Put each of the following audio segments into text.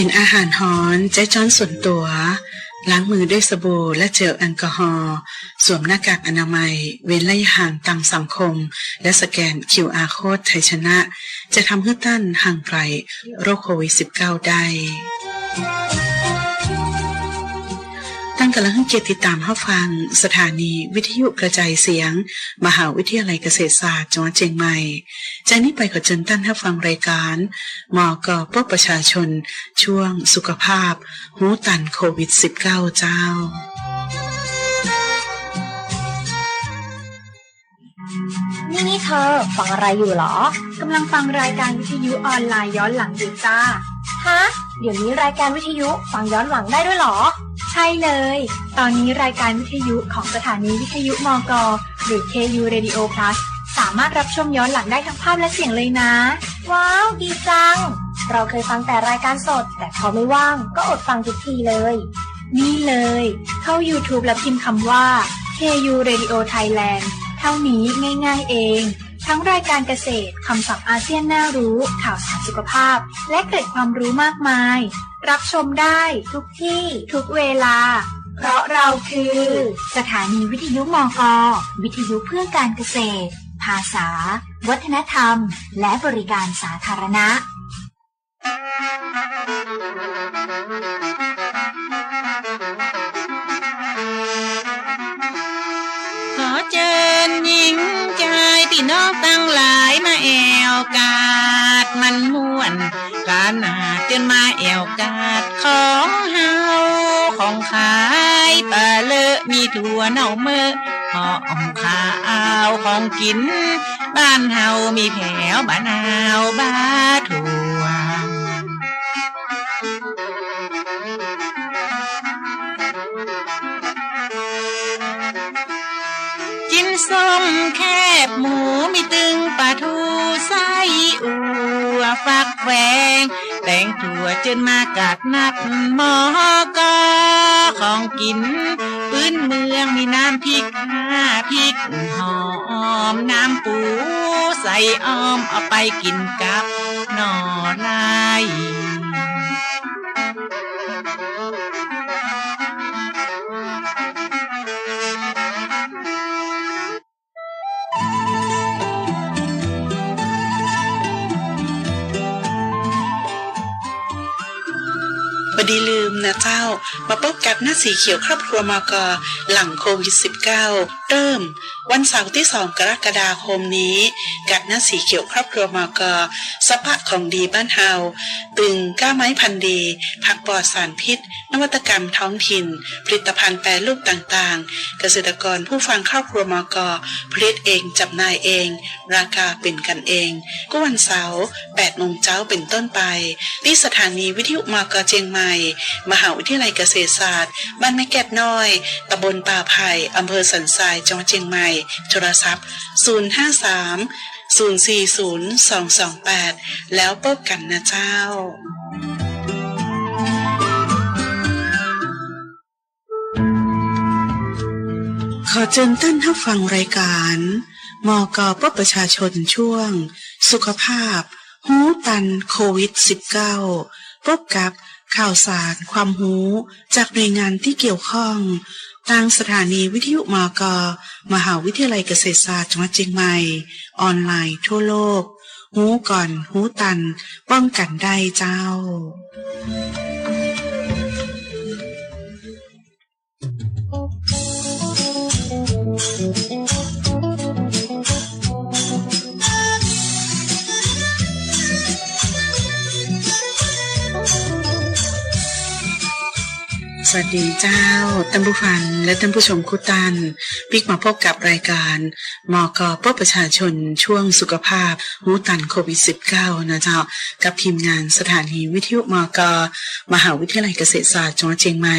กินอาหารฮ้อนใจจ้อนส่วนตัว ล้างมือด้วยสบู่และเจลแอลกอฮอล์สวมหน้ากากอนามัย เว้นระยะห่างตามสังคม และสแกน QR โค้ดไทยชนะ จะทำให้ท่านห่างไกลโรคโควิด -19 ได้ กำลังให้เกียรติติดตามรับฟัง สถานีวิทยุกระจายเสียง มหาวิทยาลัยเกษตรศาสตร์จังหวัดเชียงใหม่จากนี้ไปขอเชิญท่านรับฟังรายการมกปประชาชน ช่วงสุขภาพ หูตันโควิด -19 เจ้านี่นี่เธอฟังอะไรอยู่เหรอกำลังฟังรายการวิทยุออนไลน์ย้อนหลังอยู่จ้าฮะเดี๋ยวนี้รายการวิทยุฟังย้อนหลังได้ด้วยเหรอใช่เลย ตอนนี้รายการวิทยุของสถานีวิทยุมก หรือ KU Radio Plus สามารถรับชมย้อนหลังได้ทั้งภาพและเสียงเลยนะ ว้าว ดีจัง เราเคยฟังแต่รายการสด แต่พอไม่ว่างก็อดฟังทุกทีเลย นี่เลย เข้า YouTube และพิมพ์คำว่า KU Radio Thailand เท่านี้ง่าย ๆเอง ทั้งรายการเกษตรคำศัพท์อาเซียนน่ารู้ ข่าวสารสุขภาพ และเกร็ดความรู้มากมาย รับชมได้ทุกที่ทุกเวลา เพราะเราคือ สถานีวิทยุมก วิทยุเพื่อการเกษตร ภาษา วัฒนธรรม และบริการสาธารณะข มีถั่วเน่าเมื่อหอมขาวของกิน บ้านเฮามีแผวบ้านนาวบ้าถั่วกินส้มแคบหมูมีตึงปลาทูไส้อัวฟักแฝงแตงถั่วจนมากัดนัดหมอกอของกิน พื้นเมืองมีน้ำพริกห้าพริกหอมน้ำปูใส่อ้อมเอาไปกินกับหน่อไม้ บดีลืมนะเจ้า มาพบกับหน้าสีเขียวครอบครัวมกหลังโควิด -19 เริ่ม วันเสาร์ที่2กรกฎาคมนี้ กับหน้าสีเขียวครอบครัวมกสภาพของดีบ้านเฮาตึงก้าไม้พันดี ผักปลอดสารพิษ นวัตกรรมท้องถิ่น ผลิตภัณฑ์แปรรูปต่างๆ เกษตรกรผู้ฟังครอบครัวมกผลิตเองจำหน่ายเอง ราคาเป็นกันเอง ก็วันเสาร์8โมงเช้าเป็นต้นไป ที่สถานีวิทยุมกเจียงใหม่มหาวิทยาลัยเกษตรศาสตร์ บ้านแม่แก้บน้อย ตำบลป่าไผ่อำเภอสันทราย จังหวัดเชียงใหม่ โทรศัพท์ 053 040 228 แล้วพบกันนะเจ้าขอเชิญท่านรับฟังรายการมกปประชาชนช่วง สุขภาพ หูตันโควิด -19 พบกับ ข่าวสาร ความหูจากหน่วยงานที่เกี่ยวข้องทางสถานีวิทยุมก มหาวิทยาลัยเกษตรศาสตร์จังหวัดเชียงใหม่ ออนไลน์ทั่วโลก หูก่อนหูตัน ป้องกันได้เจ้าส วัสดีเจ้าท่านผู้ฟังและท่านผู้ชมคุตันปิกมาพบกับรายการมอกอบประชาชนช่วงสุขภาพหูตันโควิด -19 นะเจ้า กับทีมงานสถานีวิทยุมอกมหาวิทยาลัยเกษตรศาสตร์จังหวัดเชียงใหม่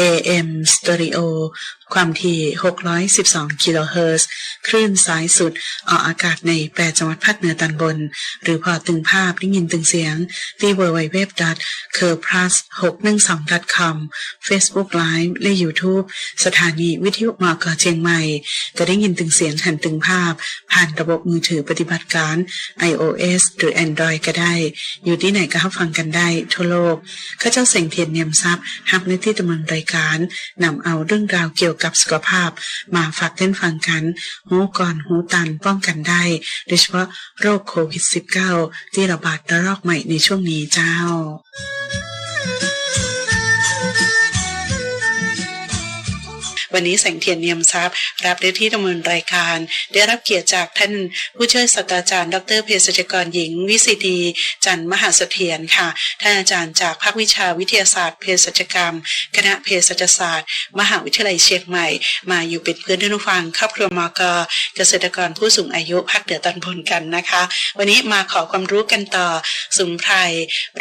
AM Stereo ความถี่ 612 กิโลเฮิรตซ์คลื่นสายสุด ออกอากาศใน8จังหวัดภาคเหนือตอนบน หรือพอตึงภาพได้ยินตึงเสียง ที่ www c u r p l u s 612 com Facebook Live และ YouTube สถานีวิทยุมกเชียงใหม่ก็ได้ยินตึงเสียงหันตึงภาพ ผ่านระบบมือถือปฏิบัติการ iOS หรือ Android ก็ได้ อยู่ที่ไหนก็รับฟังกันได้ทั่วโลกข้าเจ้าเสงเทียนเนียมทรัพย์ฮับในที่ดำเนินรายการนำเอาเรื่องราวเกี่ยวกับสุขภาพ มาฝากเต้นฟังกัน หูก่อนหูตันป้องกันได้ โดยเฉพาะโรคโควิด -19 ที่ระบาดระลอกใหม่ในช่วงนี้เจ้า วันนี้แสงเทียนเนียมทรัพย์ รับได้ที่ดำเนินรายการ ได้รับเกียรติจากท่านผู้ช่วยศาสตราจารย์ ดรเภสัชกรหญิง วิสิดีจันทร์มหาเสถียรค่ะ ท่านอาจารย์จากภาควิชาวิทยาศาสตร์เภสัชกรรม คณะเภสัชศาสตร์ มหาวิทยาลัยเชียงใหม่ มาอยู่เป็นเพื่อนท่านผู้ฟังครอบครัวมกเกษตรกรผู้สูงอายุภาคเหนือตอนบนกันนะคะ วันนี้มาขอความรู้กันต่อสมุนไพร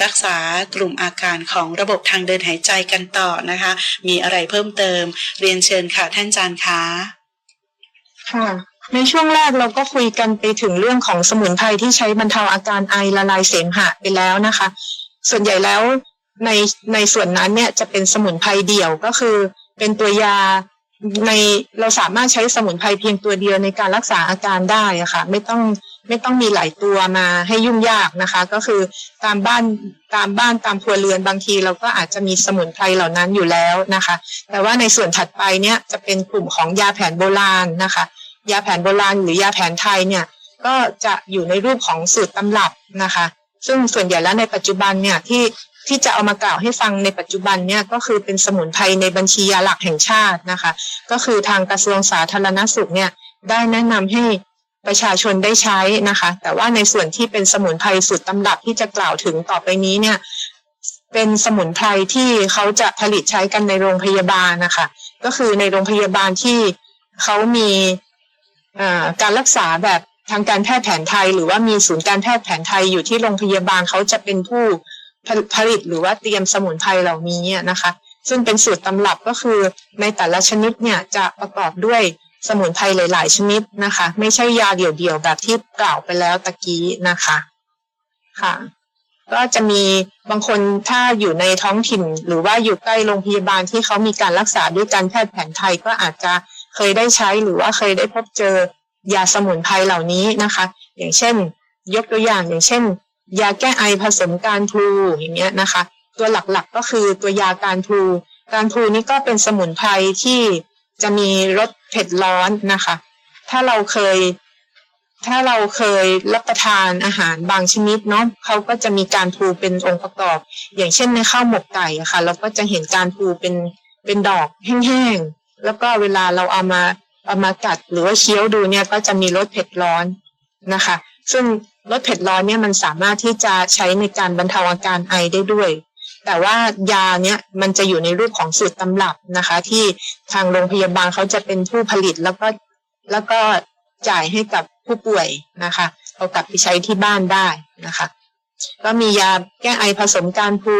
รักษากลุ่มอาการของระบบทางเดินหายใจกันต่อนะคะ มีอะไรเพิ่มเติม เรียนเชิญค่ะท่านอาจารย์คะค่ะในช่วงแรกเราก็คุยกันไปถึงเรื่องของสมุนไพรที่ใช้บรรเทาอาการไอละลายเสมหะไปแล้วนะคะ ส่วนใหญ่แล้วในในส่วนนั้นเนี่ยจะเป็นสมุนไพรเดี่ยวก็คือ เป็นตัวยา ในเราสามารถใช้สมุนไพรเพียงตัวเดียวในการรักษาอาการได้ะค่ะ ไม่ต้องไม่ต้องมีหลายตัวมาให้ยุ่งยากนะคะ ก็คือตามบ้านตามบ้านตามครัวเรือนบางที เราก็อาจจะมีสมุนไพรเหล่านั้นอยู่แล้วนะคะ แต่ว่าในส่วนถัดไปเนี่ยจะเป็นกลุ่มของยาแผนโบราณนะคะ ยาแผนโบราณหรือยาแผนไทยเนี่ยก็จะอยู่ในรูปของสูตรตำรับนะคะ ซึ่งส่วนใหญ่แล้วในปัจจุบันเนี่ยที่ ที่จะเอามากล่าวให้ฟังในปัจจุบันเนี่ยก็คือเป็นสมุนไพรในบัญชียาหลักแห่งชาตินะคะ ก็คือทางกระทรวงสาธารณสุขเนี่ยได้แนะนำให้ประชาชนได้ใช้นะคะ แต่ว่าในส่วนที่เป็นสมุนไพรสูตรตำรับที่จะกล่าวถึงต่อไปนี้เนี่ยเป็นสมุนไพรที่เขาจะผลิตใช้กันในโรงพยาบาลนะคะ ก็คือในโรงพยาบาลที่เขามีการรักษาแบบทางการแพทย์แผนไทย หรือว่ามีศูนย์การแพทย์แผนไทยอยู่ที่โรงพยาบาลเขาจะเป็นผู้ ผลิตหรือว่าเตรียมสมุนไพรเหล่านี้นะคะ ซึ่งเป็นสูตรตำรับก็คือในแต่ละชนิดเนี่ยจะประกอบด้วยสมุนไพรหลาย ๆ ชนิดนะคะ ไม่ใช่ยาเดี่ยวๆแบบที่กล่าวไปแล้วตะกี้นะคะค่ะก็จะมีบางคนถ้าอยู่ในท้องถิ่น หรือว่าอยู่ใกล้โรงพยาบาลที่เขามีการรักษาด้วยการแพทย์แผนไทยก็อาจจะเคยได้ใช้หรือว่าเคยได้พบเจอยาสมุนไพรเหล่านี้นะคะ อย่างเช่น ยกตัวอย่างอย่างเช่น ยาแก้ไอผสมการพลูอย่างเงี้ยนะคะ ตัวหลักๆก็คือตัวยาการพลูการพลูนี่ก็เป็นสมุนไพรที่จะมีรสเผ็ดร้อนนะคะ ถ้าเราเคย ถ้าเราเคยรับประทานอาหารบางชนิดเนาะเขาก็จะมีการพลูเป็นองค์ประกอบ อย่างเช่นในข้าวหมกไก่อะค่ะ เราก็จะเห็นการพลูเป็นเป็นดอกแห้งๆแล้วก็เวลาเราเอามาเอามากัดหรือว่าเคี้ยวดูเนี่ยก็จะมีรสเผ็ดร้อนนะคะ ซึ่ง รสเผ็ดร้อนเนี่ยมันสามารถที่จะใช้ในการบรรเทาอาการไอได้ด้วย แต่ว่ายาเนี่ยมันจะอยู่ในรูปของสูตรตำรับนะคะ ที่ทางโรงพยาบาลเขาจะเป็นผู้ผลิตแล้วก็แล้วก็จ่ายให้กับผู้ป่วยนะคะเอากลับไปใช้ที่บ้านได้นะคะ ก็มียาแก้ไอผสมการพู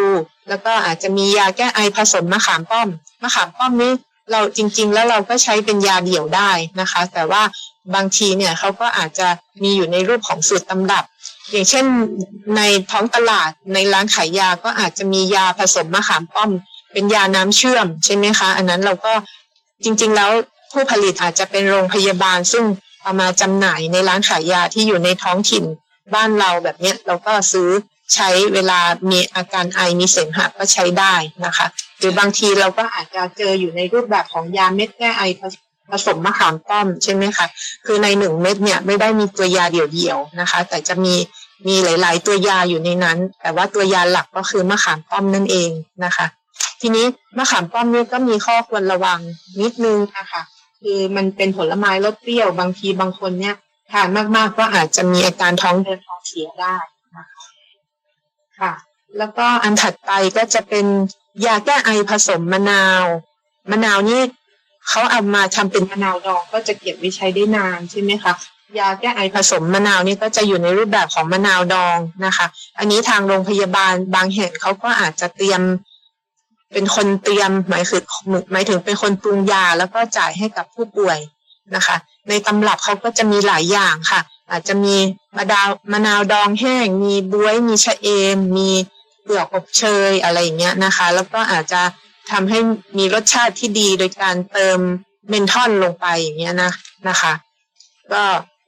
แล้วก็อาจจะมียาแก้ไอผสมมะขามป้อมมะขามป้อมนี้เราจริง ๆ แล้วเราก็ใช้เป็นยาเดี่ยวได้นะคะ แต่ว่า บางทีเนี่ยเขาก็อาจจะมีอยู่ในรูปของสูตรตำรับ อย่างเช่นในท้องตลาดในร้านขายยาก็อาจจะมียาผสมมะขามป้อม เป็นยาน้ำเชื่อมใช่ไหมคะ อันนั้นเราก็จริงๆแล้วผู้ผลิตอาจจะเป็นโรงพยาบาล ซึ่งเอามาจำหน่ายในร้านขายยาที่อยู่ในท้องถิ่นบ้านเราแบบเนี้ยเราก็ซื้อใช้เวลามีอาการไอมีเสมหะก็ใช้ได้นะคะ หรือบางทีเราก็อาจจะเจออยู่ในรูปแบบของยาเม็ดแก้ไอ ผสมมะขามป้อมใช่ไหมคะ คือในหนึ่งเม็ดเนี่ยไม่ได้มีตัวยาเดี่ยวๆนะคะ แต่จะมีมีหลาย ๆ ตัวยาอยู่ในนั้น แต่ว่าตัวยาหลักก็คือมะขามป้อมนั่นเองนะคะ ทีนี้มะขามป้อมเนี่ยก็มีข้อควรระวังนิดนึงนะคะคือมันเป็นผลไม้รสเปรี้ยวบางทีบางคนเนี่ยทานมากๆก็อาจจะมีอาการท้องเดินท้องเสียได้นะคะค่ะ แล้วก็อันถัดไปก็จะเป็นยาแก้ไอผสมมะนาว มะนาวนี่ เขาเอามาทำเป็นมะนาวดองก็จะเก็บไว้ใช้ได้นานใช่ไหมคะยาแก้ไอผสมมะนาวนี่ก็จะอยู่ในรูปแบบของมะนาวดองนะคะ อันนี้ทางโรงพยาบาลบางแห่งเขาก็อาจจะเตรียมเป็นคนเตรียมหมายคือหมายถึงเป็นคนปรุงยาแล้วก็จ่ายให้กับผู้ป่วยนะคะ ในตำรับเขาก็จะมีหลายอย่างค่ะ อาจจะมีมะดาวมะนาวดองแห้ง มีบวย มีชะเอม มีเปลือกอบเชยอะไรอย่างเงี้ยนะคะ แล้วก็อาจจะ ทำให้มีรสชาติที่ดีโดยการเติมเมนทอนลงไปอย่างเงี้ยนะนะคะ ก็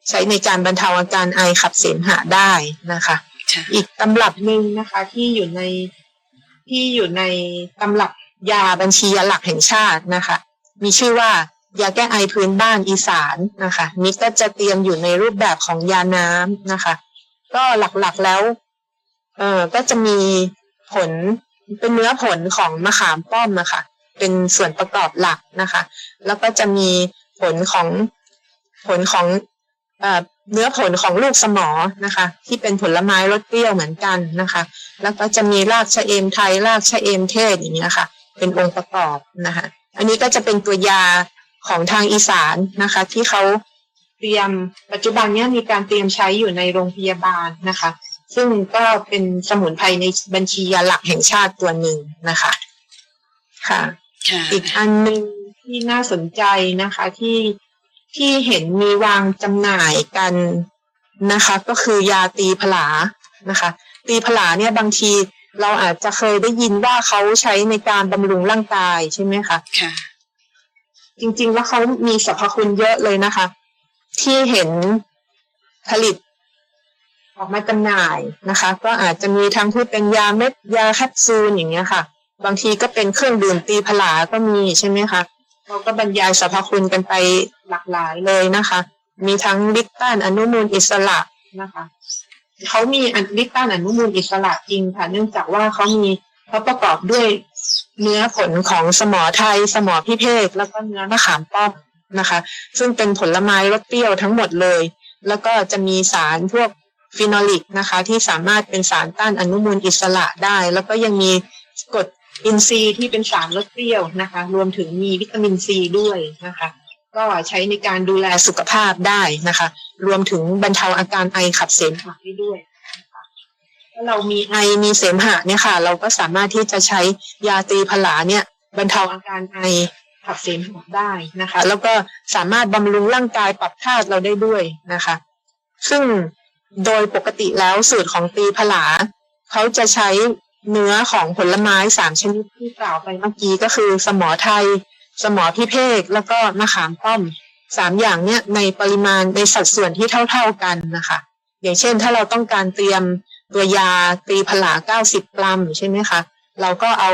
ใช้ในการบรรเทาอาการไอขับเสมหะได้นะคะค่ะอีกตำรับหนึ่งนะคะ ที่อยู่ในที่อยู่ในตำรับยาบัญชียาหลักแห่งชาตินะคะ มีชื่อว่ายาแก้ไอพื้นบ้านอีสานนะคะนี่ก็จะเตรียมอยู่ในรูปแบบของยาน้ำนะคะ ก็หลักๆแล้ว เออก็จะมีผล เป็นเนื้อผลของมะขามป้อมนะคะเป็นส่วนประกอบหลักนะคะ แล้วก็จะมีผลของผลของเอเนื้อผลของลูกสมอนะคะ ที่เป็นผลไม้รสเปรี้ยวเหมือนกันนะคะ แล้วก็จะมีรากชะเอมไทยรากชะเอมเทศอย่างเงี้ยค่ะ เป็นองค์ประกอบนะคะ อันนี้ก็จะเป็นตัวยาของทางอีสานนะคะ ที่เขาเตรียมปัจจุบันนี้มีการเตรียมใช้อยู่ในโรงพยาบาลนะคะ ซึ่งก็เป็นสมุนไพรในบัญชียาหลักแห่งชาติตัวหนึ่งนะคะค่ะค่ะ อีกอันหนึ่งที่น่าสนใจนะคะที่ที่เห็นมีวางจำหน่ายกันนะคะ ก็คือยาตีผลานะคะ ตีผลาเนี่ยบางทีเราอาจจะเคยได้ยินว่าเขาใช้ในการบำรุงร่างกายใช่ไหมคะค่ะ จริงๆแล้วเขามีสรรพคุณเยอะเลยนะคะ ที่เห็นผลิต ออกมาจำหน่ายนะคะ ก็อาจจะมีทั้งที่เป็นยาเม็ดยาแคปซูลอย่างเงี้ยค่ะ บางทีก็เป็นเครื่องดื่มตีผลาก็มีใช่ไหมคะเราก็บรรยายสรรพคุณกันไปหลากหลายเลยนะคะ มีทั้งลิปตันอนุมูลอิสระนะคะเขามีอันลิปตันอนุมูลอิสระจริงค่ะ เนื่องจากว่าเขามีเขาประกอบด้วยเนื้อผลของสมอไทย สมอพิเภกแล้วก็เนื้อมะขามป้อมนะคะ ซึ่งเป็นผลไม้รสเปรี้ยวทั้งหมดเลย แล้วก็จะมีสารพวก ฟีนอลิกนะคะที่สามารถเป็นสารต้านอนุมูลอิสระได้ แล้วก็ยังมีกรดอินทรีย์ที่เป็นสารรสเปรี้ยวนะคะ รวมถึงมีวิตามินซีด้วยนะคะ ก็ใช้ในการดูแลสุขภาพได้นะคะ รวมถึงบรรเทาอาการไอขับเสมหะได้ด้วยถ้าเรามีไอมีเสมหะเนี่ยค่ะ เราก็สามารถที่จะใช้ยาตีผลาเนี่ยบรรเทาอาการไอขับเสมหะได้นะคะ แล้วก็สามารถบำรุงร่างกายปรับธาตุเราได้ด้วยนะคะ ซึ่ง โดยปกติแล้วสูตรของตีผลา เขาจะใช้เนื้อของผลไม้สามชนิดที่กล่าวไปเมื่อกี้ก็คือ สมอไทย สมอพิเภกแล้วก็มะขามป้อมสามอย่างเนี้ยในปริมาณในสัดส่วนที่เท่า ๆกันนะคะ อย่างเช่น ถ้าเราต้องการเตรียมตัวยาตีผลาเก้าสิบกรัมใช่ไหมคะเราก็เอา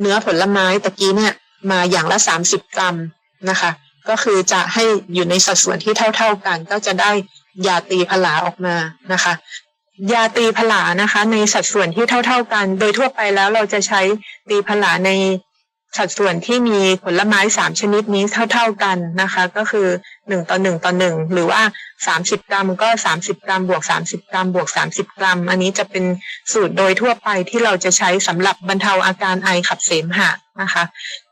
เนื้อผลไม้ตะกี้เนี่ยมาอย่างละสามสิบกรัมนะคะ ก็คือจะให้อยู่ในสัดส่วนที่เท่า ๆกัน ก็จะได้ ยาตีผลาออกมานะคะ ยาตีผลานะคะ ในสัดส่วนที่เท่า ๆกัน โดยทั่วไปแล้วเราจะใช้ตีผลาในสัดส่วนที่มีผลไม้สามชนิดนี้เท่า ๆกันนะคะ ก็คือหนึ่งต่อหนึ่งต่อหนึ่งหรือว่าสามสิบกรัมก็สามสิบกรัมบวกสามสิบกรัมบวกสามสิบกรัม อันนี้จะเป็นสูตรโดยทั่วไปที่เราจะใช้สำหรับบรรเทาอาการไอขับเสมหะนะคะ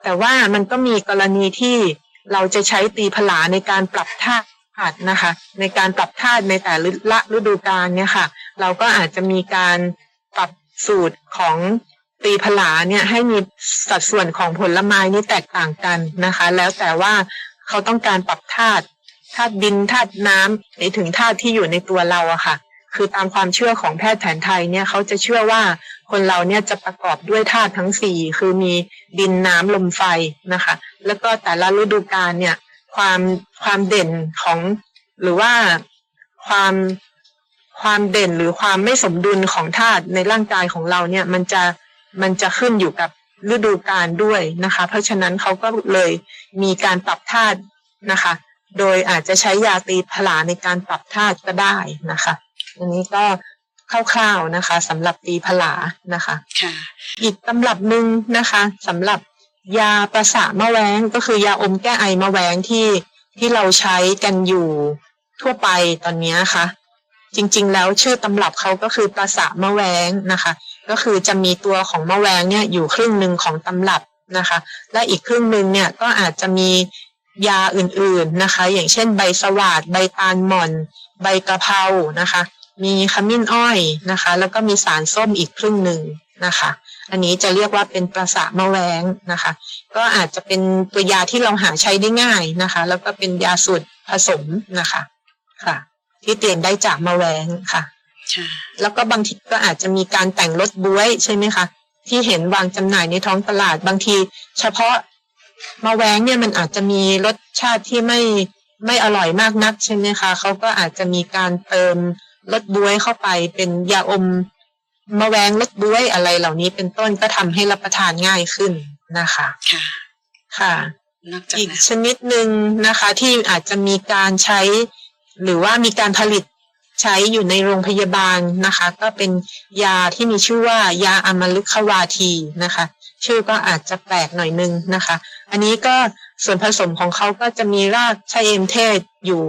แต่ว่ามันก็มีกรณีที่เราจะใช้ตีผลาในการปรับธาตุ นะคะ ในการปรับธาตุในแต่ละฤดูกาลเนี่ยค่ะ เราก็อาจจะมีการปรับสูตรของตีผลาเนี่ยให้มีสัดส่วนของผลไม้นี่แตกต่างกันนะคะ แล้วแต่ว่าเขาต้องการปรับธาตุธาตุดินธาตุน้ำในถึงธาตุที่อยู่ในตัวเราอะค่ะ คือตามความเชื่อของแพทย์แผนไทยเนี่ยเขาจะเชื่อว่าคนเราเนี่ยจะประกอบด้วยธาตุทั้งสี่คือมีดินน้ำลมไฟนะคะ แล้วก็แต่ละฤดูกาลเนี่ย ความความเด่นของ หรือว่าความความเด่นหรือความไม่สมดุลของธาตุในร่างกายของเราเนี่ย มันจะมันจะขึ้นอยู่กับฤดูกาลด้วยนะคะ เพราะฉะนั้นเขาก็เลยมีการปรับธาตุนะคะ โดยอาจจะใช้ยาตีผลาในการปรับธาตุก็ได้นะคะอันนี้ก็คร่าวๆนะคะสำหรับตีผลานะคะ ค่ะ อีกตำรับหนึ่งนะคะสำหรับ ยาประสามะแวงก็คือยาอมแก้ไอมะแวงที่ที่เราใช้กันอยู่ทั่วไปตอนนี้ค่ะ จริงๆ แล้วชื่อตำรับเขาก็คือประสามะแวงนะคะ ก็คือจะมีตัวของมะแวงเนี่ยอยู่ครึ่งหนึ่งของตำรับนะคะ และอีกครึ่งหนึ่งเนี่ยก็อาจจะมียาอื่นๆนะคะ อย่างเช่นใบสวาดใบตาลหม่อน ใบกะเพรานะคะ มีขมิ้นอ้อยนะคะ แล้วก็มีสารส้มอีกครึ่งหนึ่งนะคะ อันนี้จะเรียกว่าเป็นประสาทมะแวงนะคะ ก็อาจจะเป็นตัวยาที่เราหาใช้ได้ง่ายนะคะ แล้วก็เป็นยาสูตรผสมนะคะ ค่ะ ที่เตรียมได้จากมะแวงค่ะค่ะแล้วก็บางทีก็อาจจะมีการแต่งรสบ๊วยใช่ไหมคะที่เห็นวางจำหน่ายในท้องตลาดบางที เฉพาะมะแวงเนี่ยมันอาจจะมีรสชาติที่ไม่ไม่อร่อยมากนักใช่ไหมคะเขาก็อาจจะมีการเติมรสบ๊วยเข้าไปเป็นยาอม มะแวงรสบ๊วยอะไรเหล่านี้เป็นต้นก็ทำให้รับประทานง่ายขึ้นนะคะ ค่ะ ค่ะนอกจากอีกนั้นชนิดหนึ่งนะคะ ที่อาจจะมีการใช้ หรือว่ามีการผลิตใช้อยู่ในโรงพยาบาลนะคะ ก็เป็นยาที่มีชื่อว่ายาอมฤควาทีนะคะ ชื่อก็อาจจะแปลกหน่อยนึงนะคะ อันนี้ก็ส่วนผสมของเขาก็จะมีรากชะเอมเทศอยู่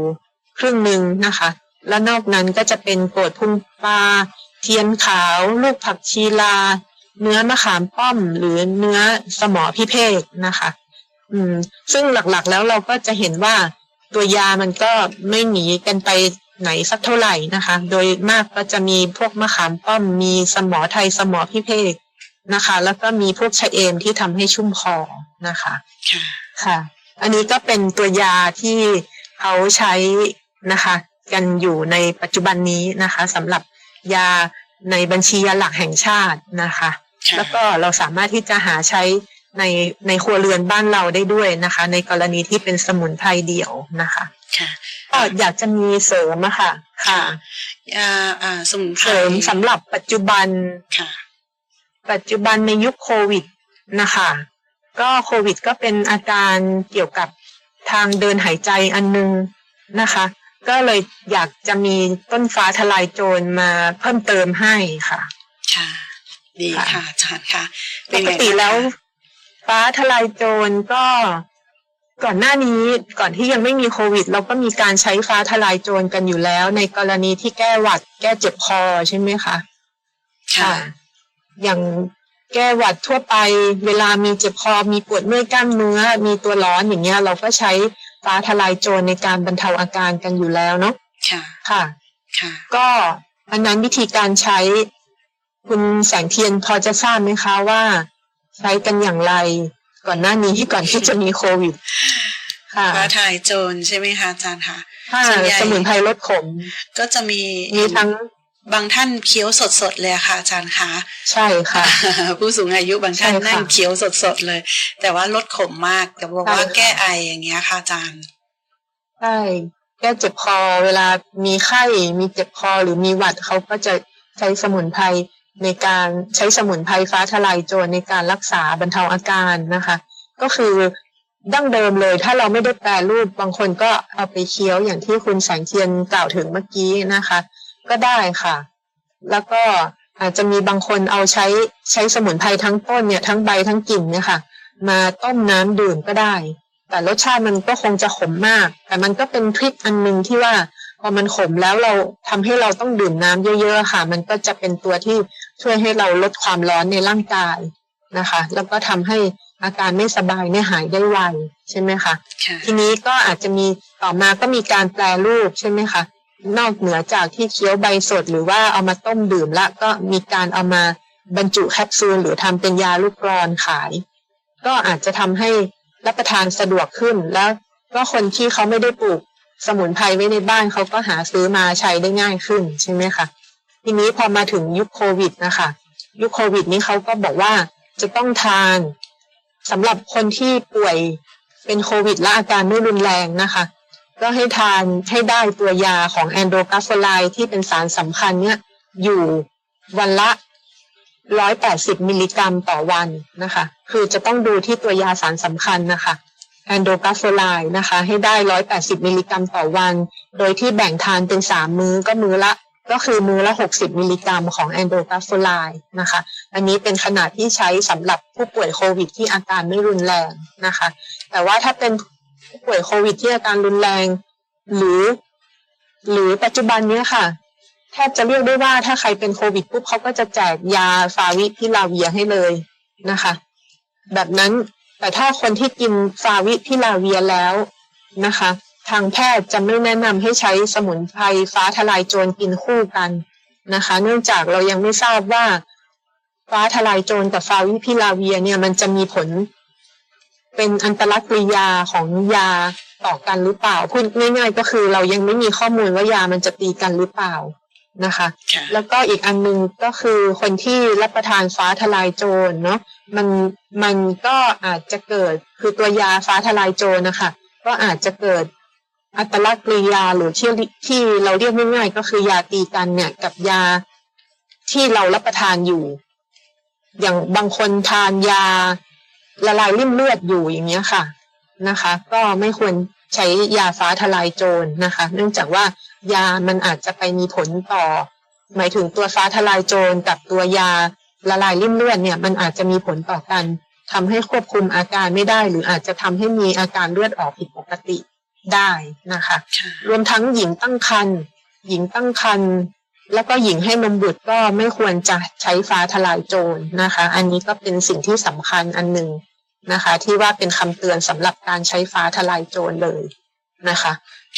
ครึ่งหนึ่งนะคะ แล้วนอกนั้นก็จะเป็นโกรดพุงปลา เทียนขาว ลูกผักชีลา เนื้อมะขามป้อม หรือเนื้อสมอพิเภกนะคะ อืม ซึ่งหลักๆแล้วเราก็จะเห็นว่าตัวยามันก็ไม่หนีกันไปไหนสักเท่าไหร่นะคะ โดยมากก็จะมีพวกมะขามป้อม มีสมอไทยสมอพิเภกนะคะ แล้วก็มีพวกชะเอมที่ทำให้ชุ่มคอนะคะค่ะค่ะอันนี้ก็เป็นตัวยาที่เขาใช้นะคะ กันอยู่ในปัจจุบันนี้นะคะสำหรับ ยาในบัญชียาหลักแห่งชาตินะคะค่ะแล้วก็เราสามารถที่จะหาใช้ในในครัวเรือนบ้านเราได้ด้วยนะคะ ในกรณีที่เป็นสมุนไพรเดี่ยวนะคะค่ะก็อยากจะมีเสริมอะค่ะ ค่ะยาอ่าสมุนไพรเสริมสำหรับปัจจุบันค่ะ ปัจจุบันในยุคโควิดนะคะ ก็โควิดก็เป็นอาการเกี่ยวกับทางเดินหายใจอันนึงนะคะ ก็เลยอยากจะมีต้นฟ้าทลายโจรมาเพิ่มเติมให้ค่ะ ค่ะ ดีค่ะค่ะอาจารย์ค่ะปเป็นกไงติบ้างคะแล้ว ฟ้าทลายโจรก็ก่อนหน้านี้ก่อนที่ยังไม่มีโควิด เราก็มีการใช้ฟ้าทลายโจรกันอยู่แล้ว ในกรณีที่แก้หวัด แก้เจ็บคอใช่ไหมคะค่ะ อย่างแก้หวัดทั่วไป เวลามีเจ็บคอมีปวดเมื่อยกล้ามเนื้อ มีตัวร้อนอย่างเงี้ย เราก็ใช้ ฟ้าทลายโจรในการบรรเทาอาการกันอยู่แล้วเนาะค่ะค่ะ ค่ะ ก็อันนั้นวิธีการใช้คุณแสงเทียนพอจะทราบไหมคะว่า ใช้กันอย่างไรก่อนหน้านี้ก่อนที่จะมีโควิดค่ะฟ้าทลายโจรใช่ไหมคะอาจารย์ค่ะค่ะส่วนใหญ่สมุนไพรลดขมก็จะมีมีทั้ง บางท่านเคี้ยวสดๆเลยอะค่ะอาจารย์คะใช่ค่ะ ผู้สูงอายุบางท่านใช่ค่ะนั่งเคี้ยวสดๆเลย แต่ว่าลดขมมากแต่บอกว่าใช่ค่ะแก้ไออย่างเงี้ยค่ะอาจารย์ใช่แก้เจ็บคอเวลามีไข้มีเจ็บคอหรือมีหวัดเขาก็จะใช้สมุนไพรในการใช้สมุนไพรฟ้าทลายโจรในการรักษาบรรเทาอาการนะคะ ก็คือดั้งเดิมเลย ถ้าเราไม่ได้แปรรูปบางคนก็เอาไปเคี้ยวอย่างที่คุณแสงเทียนกล่าวถึงเมื่อกี้นะคะ ก็ได้ค่ะ แล้วก็อาจจะมีบางคนเอาใช้ใช้สมุนไพรทั้งต้นเนี่ยทั้งใบทั้งกิ่งเนี่ยค่ะ มาต้มน้ำดื่มก็ได้ แต่รสชาติมันก็คงจะขมมาก แต่มันก็เป็นทริคอันหนึ่งที่ว่าพอมันขมแล้วเราทำให้เราต้องดื่มน้ำเยอะๆค่ะ มันก็จะเป็นตัวที่ช่วยให้เราลดความร้อนในร่างกายนะคะ แล้วก็ทำให้อาการไม่สบายเนี่ยหายได้ไวใช่ไหมคะค่ะทีนี้ก็อาจจะมีต่อมาก็มีการแปลรูปใช่ไหมคะ นอกเหนือจากที่เคี้ยวใบสดหรือว่าเอามาต้มดื่มละก็มีการเอามาบรรจุแคปซูลหรือทำเป็นยาลูกกรอนขาย ก็อาจจะทำให้รับประทานสะดวกขึ้นแล้วก็คนที่เขาไม่ได้ปลูกสมุนไพรไว้ในบ้านเขาก็หาซื้อมาใช้ได้ง่ายขึ้นใช่ไหมคะทีนี้พอมาถึงยุคโควิดนะคะยุคโควิดนี้เขาก็บอกว่าจะต้องทานสำหรับคนที่ป่วยเป็นโควิดและอาการไม่รุนแรงนะคะ ก็ให้ทานให้ได้ตัวยาของแอนโดรกาโฟไลที่เป็นสารสำคัญเนี่ยอยู่วันละ 180 มิลลิกรัมต่อวันนะคะ คือจะต้องดูที่ตัวยาสารสำคัญนะคะแอนโดรกาโฟไลนะคะ ให้ได้ 180 มิลลิกรัมต่อวัน โดยที่แบ่งทานเป็น 3 มื้อก็มื้อละก็คือมื้อละ 60 มิลลิกรัมของแอนโดรกาโฟไลนะคะ อันนี้เป็นขนาดที่ใช้สำหรับผู้ป่วยโควิดที่อาการไม่รุนแรงนะคะ แต่ว่าถ้าเป็น ผู้ป่วยโควิดที่อาการรุนแรง หรือ หรือปัจจุบันเนี้ยค่ะแทบจะเรียกได้ว่าถ้าใครเป็นโควิดปุ๊บเขาก็จะแจกยาฟาวิพิลาเวียให้เลยนะคะ แบบนั้นแต่ถ้าคนที่กินฟาวิพิลาเวียแล้วนะคะ ทางแพทย์จะไม่แนะนำให้ใช้สมุนไพรฟ้าทลายโจรกินคู่กันนะคะ เนื่องจากเรายังไม่ทราบว่าฟ้าทลายโจรกับฟาวิพิลาเวียเนี่ยมันจะมีผล เป็นอันตรกริยาของยาต่อกันหรือเปล่า พูดง่าย ๆ ก็คือเรายังไม่มีข้อมูลว่ายามันจะตีกันหรือเปล่านะคะค่ะแล้วก็อีกอันหนึงก็คือคนที่รับประทานฟ้าทลายโจรเนาะมันมันก็อาจจะเกิดคือตัวยาฟ้าทลายโจรนะคะก็อาจจะเกิดอัตลักษณ์กริยาหรือที่ที่เราเรียกง่ายๆก็คือยาตีกันเนี่ยกับยาที่เรารับประทานอยู่ อย่างบางคนทานยา ละลายริ่มเลือดอยู่อย่างเงี้ยค่ะนะคะ ก็ไม่ควรใช้ยาฟ้าทลายโจรนะคะ เนื่องจากว่ายามันอาจจะไปมีผลต่อ หมายถึงตัวฟ้าทลายโจรกับตัวยาละลายริ่มเลือดเนี่ยมันอาจจะมีผลต่อกันทำให้ควบคุมอาการไม่ได้ หรืออาจจะทำให้มีอาการเลือดออกผิดปกติได้นะคะค่ะรวมทั้งหญิงตั้งครรภ์หญิงตั้งครรภ์ แล้วก็หญิงให้นมบุตรก็ไม่ควรจะใช้ฟ้าทลายโจรนะคะ อันนี้ก็เป็นสิ่งที่สำคัญอันหนึ่งนะคะ ที่ว่าเป็นคำเตือนสำหรับการใช้ฟ้าทลายโจรเลยนะคะ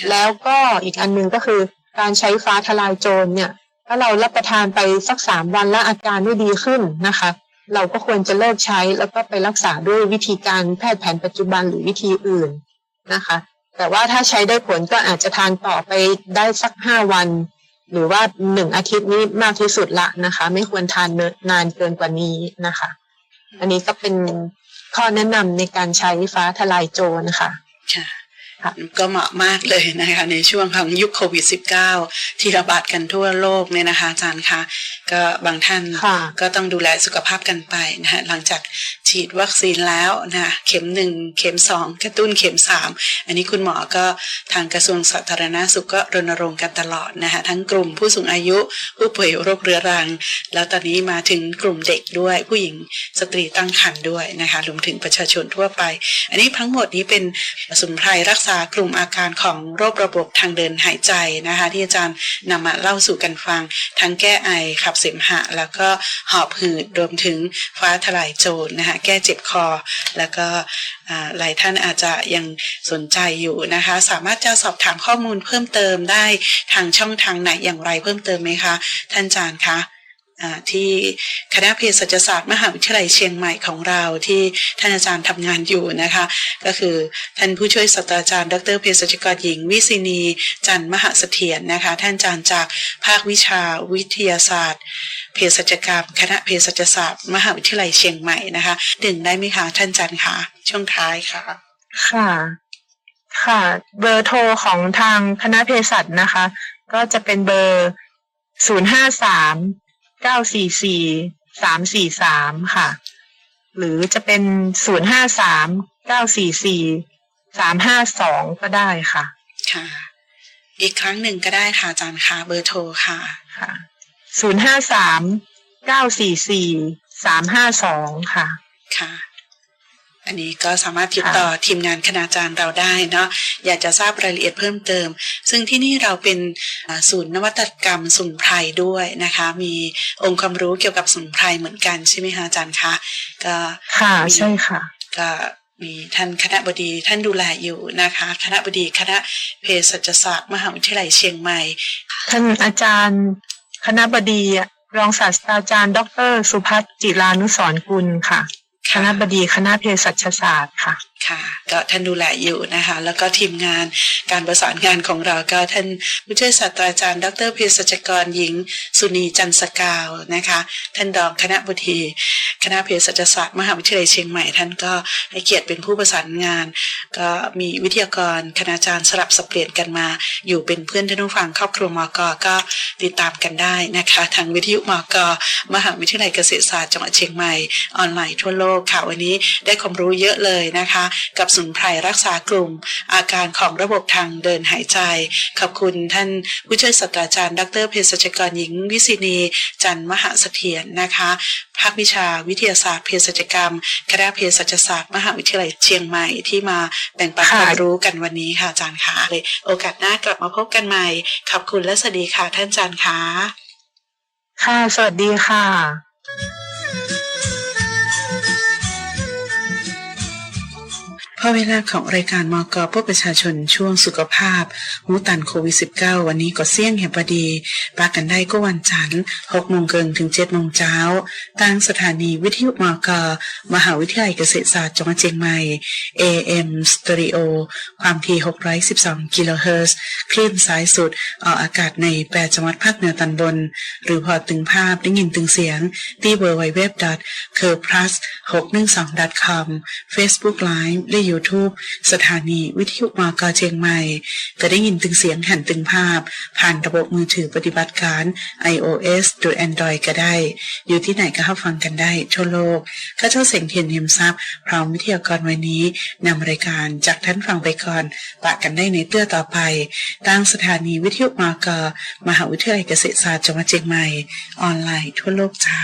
แล้วก็อีกอันหนึ่งก็คือการใช้ฟ้าทลายโจรเนี่ยถ้าเรารับประทานไปสักสามวันแล้วอาการไม่ดีขึ้นนะคะ เราก็ควรจะเลิกใช้แล้วก็ไปรักษาด้วยวิธีการแพทย์แผนปัจจุบันหรือวิธีอื่นนะคะ แต่ว่าถ้าใช้ได้ผลก็อาจจะทานต่อไปได้สักห้าวัน หรือว่าหนึ่งอาทิตย์นี้มากที่สุดละนะคะ ไม่ควรทานเนิ่นนานเกินกว่านี้นะคะ อันนี้ก็เป็นข้อแนะนำในการใช้ฟ้าทลายโจรนะคะค่ะค่ะก็เหมาะมากเลยนะคะในช่วงของยุคโควิด -19 ที่ระบาดกันทั่วโลกเนี่ยนะคะอาจารย์คะก็บางท่านค่ะก็ต้องดูแลสุขภาพกันไปนะฮะหลังจากฉีดวัคซีนแล้วนะเข็มหนึ่งเข็มสองกระตุ้นเข็มสามอันนี้คุณหมอก็ทางกระทรวงสาธารณสุขก็รณรงค์กันตลอดนะคะทั้งกลุ่มผู้สูงอายุผู้ป่วยโรคเรื้อรัง แล้วตอนนี้มาถึงกลุ่มเด็กด้วย ผู้หญิงสตรีตั้งครรภ์ด้วยนะคะรวมถึงประชาชนทั่วไป อันนี้ทั้งหมดนี้เป็นสมุนไพรรักษากลุ่มอาการของโรคระบบทางเดินหายใจนะคะที่อาจารย์นำมาเล่าสู่กันฟัง ทั้งแก้ไอขับเสมหะ แล้วก็หอบหืดรวมถึงฟ้าทลายโจรนะคะแก้เจ็บคอ แล้วก็หลายท่านอาจจะยังสนใจอยู่นะคะ สามารถจะสอบถามข้อมูลเพิ่มเติมได้ทางช่องทางไหนอย่างไรเพิ่มเติมไหมคะ ท่านอาจารย์คะ ที่คณะเภสัชศาสตร์มหาวิทยาลัยเชียงใหม่ของเราที่ท่านอาจารย์ทำงานอยู่นะคะ ก็คือท่านผู้ช่วยศาสตราจารย์ ดรเภสัชกรหญิง วิศินี จันทร์มหาเสถียรนะคะ ท่านอาจารย์จากภาควิชาวิทยาศาสตร์เภสัชกรรม คณะเภสัชศาสตร์ มหาวิทยาลัยเชียงใหม่นะคะดึงได้ไหมคะท่านอาจารย์คะช่วงท้ายค่ะ ค่ะ ค่ะ เบอร์โทรของทางคณะเภสัชนะคะ ก็จะเป็นเบอร์ศูนย์ห้าสาม เก้าสี่สี่สามสี่สามค่ะ หรือจะเป็นศูนย์ห้าสามเก้าสี่สี่สามห้าสองก็ได้ค่ะ ค่ะ อีกครั้งหนึ่งก็ได้ค่ะอาจารย์คะเบอร์โทรค่ะค่ะศูนย์ห้าสามเก้าสี่สี่สามห้าสองค่ะ ค่ะ อันนี้ก็สามารถติดต่อทีมงานคณาจารย์เราได้เนาะอยากจะทราบรายละเอียดเพิ่มเติม ซึ่งที่นี่เราเป็นอ่าศูนย์นวัตกรรมสมุนไพรด้วยนะคะ มีองค์ความรู้เกี่ยวกับสมุนไพรเหมือนกันใช่ไหมคะอาจารย์คะก็ค่ะมีใช่ค่ะก็มีท่านคณะบดีท่านดูแลอยู่นะคะ คณะบดีคณะเภสัชศาสตร์มหาวิทยาลัยเชียงใหม่ ท่านอาจารย์คณะบดีรองศาสตราจารย์ ดร สุพัฒน์จิรานุสรณ์กุลค่ะ คณะบดีคณะเภสัชศาสตร์ค่ะค่ะก็ท่านดูแลอยู่นะคะ แล้วก็ทีมงานการประสานงานของเราก็ท่านผู้ช่วยศาสตราจารย์ ดรเภสัชกรหญิง สุนีจันสกาวนะคะ ท่านรองคณะบดีคณะเภสัชศาสตร์มหาวิทยาลัยเชียงใหม่ ท่านก็ให้เกียรติเป็นผู้ประสานงาน ก็มีวิทยากรคณาจารย์สลับสับเปลี่ยนกันมา อยู่เป็นเพื่อนท่านผู้ฟังครอบครัวมกก็ติดตามกันได้นะคะ ทางวิทยุมกมหาวิทยาลัยเกษตรศาสตร์จังหวัดเชียงใหม่ออนไลน์ทั่วโลกค่ะวันนี้ได้ความรู้เยอะเลยนะคะ กับสุนไพรรักษากลุ่ม อาการของระบบทางเดินหายใจ ขอบคุณท่านผู้ช่วยศาสตราจารย์ ดรเภสัชกรหญิง วิศินี จันมหาเสถียรนะคะ ภาควิชาวิทยาศาสตร์เภสัชกรรมคณะเภสัชศาสตร์มหาวิทยาลัยเชียงใหม่ที่มาแบ่งปันค่ะความรู้กันวันนี้ค่ะอาจารย์ค่ะเลยโอกาสหน้ากลับมาพบกันใหม่ ขอบคุณและสวัสดีค่ะท่านอาจารย์ค่ะค่ะ สวัสดีค่ะ พอเวลาของรายการมกเพื่อประชาชนช่วงสุขภาพหูตันโควิด -19 วันนี้ก็เสี่ยงแห่งพอดีปากันได้ก็วันจันทร์6โมงเกินถึง7โมงเช้าตั้งสถานีวิทยุมกมหาวิทยาลัยเกษตรศาสตร์จังหวัดเชียงใหม่ AM Stereo ความถี่ 612 กิโลเฮิรตซ์คลื่นสายสุดออกอากาศใน8จังหวัดภาคเหนือตอนบน หรือพอตึงภาพได้ยินตึงเสียงที่ www. c u r p l u s 612 com Facebook Live และ YouTube สถานีวิทยุมากาเชียงใหม่ ก็ได้ยินตึงเสียงหันตึงภาพ ผ่านระบบมือถือปฏิบัติการ iOS หรือ Android ก็ได้ อยู่ที่ไหนก็เข้าฟังกันได้ทั่วโลกข้าเจ้าเสียงเทียนเฮมซับพร้อมวิทยากรวันนี้นำรายการจากท่านฟังไปก่อนปะกันได้ในเตื้อต่อไปตั้งสถานีวิทยุมากามหาวิทยาลัยเกษตรศาสตร์จังหวัดเชียงใหม่ ออนไลน์ทั่วโลกเช้า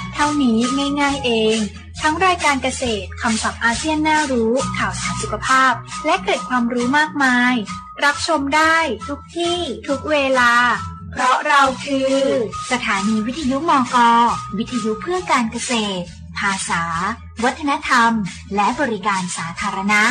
เท่านี้ง่าย ๆเอง ทั้งรายการเกษตรคำศัพท์อาเซียนน่ารู้ ข่าวสารสุขภาพ และเกิดความรู้มากมาย รับชมได้ทุกที่ทุกเวลา เพราะเราคือ สถานีวิทยุมก วิทยุเพื่อการเกษตร ภาษา วัฒนธรรม และบริการสาธารณะ